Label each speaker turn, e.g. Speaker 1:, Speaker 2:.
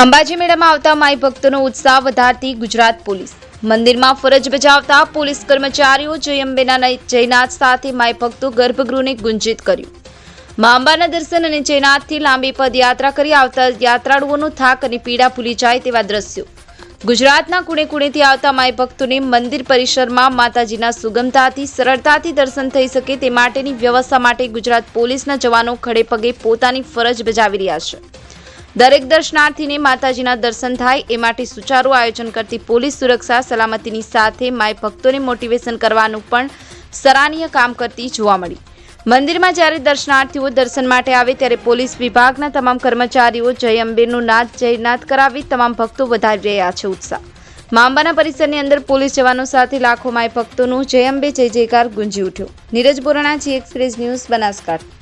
Speaker 1: અંબાજી મેળામાં આવતા માઈ ભક્તોનો ઉત્સાહ વધારતી ગુજરાત પોલીસ. મંદિરમાં ફરજ બજાવતા પોલીસ કર્મચારીઓ જય અંબેના જયનાથ સાથે માઈ ભક્તો ગર્ભગૃહને ગુંજિત કર્યું. મા અંબાના દર્શન અને જયનાથથી લાંબી પદયાત્રા કરી આવતા યાત્રાળુઓનો થાક અને પીડા ભૂલી જાય તેવા દ્રશ્યો. ગુજરાતના કુણે કુણેથી આવતા માઈ ભક્તોને મંદિર પરિસરમાં માતાજીના સુગમતાથી, સરળતાથી દર્શન થઈ શકે તે માટેની વ્યવસ્થા માટે ગુજરાત પોલીસના જવાનો ખડે પગે પોતાની ફરજ બજાવી રહ્યા છે. દરેક દર્શનાર્થીને માતાજીના દર્શન થાય એ માટે સુચારું આયોજન કરતી પોલીસ સુરક્ષા સલામતીની સાથે માય ભક્તોને મોટિવેશન કરવાનું પણ સરાહનીય કામ કરતી જોવા મળી. મંદિરમાં જ્યારે દર્શનાર્થીઓ દર્શન માટે આવે ત્યારે પોલીસ વિભાગના તમામ કર્મચારીઓ જય અંબેનું નાદ જયનાથ કરાવી તમામ ભક્તો વધારી રહ્યા છે ઉત્સાહ. માંબાના પરિસરની અંદર પોલીસ જવાનો સાથે લાખો માય ભક્તોનું જય અંબે, જય જયકાર ગુંજી ઉઠ્યો. Neeraj Borana G express news Banaskantha.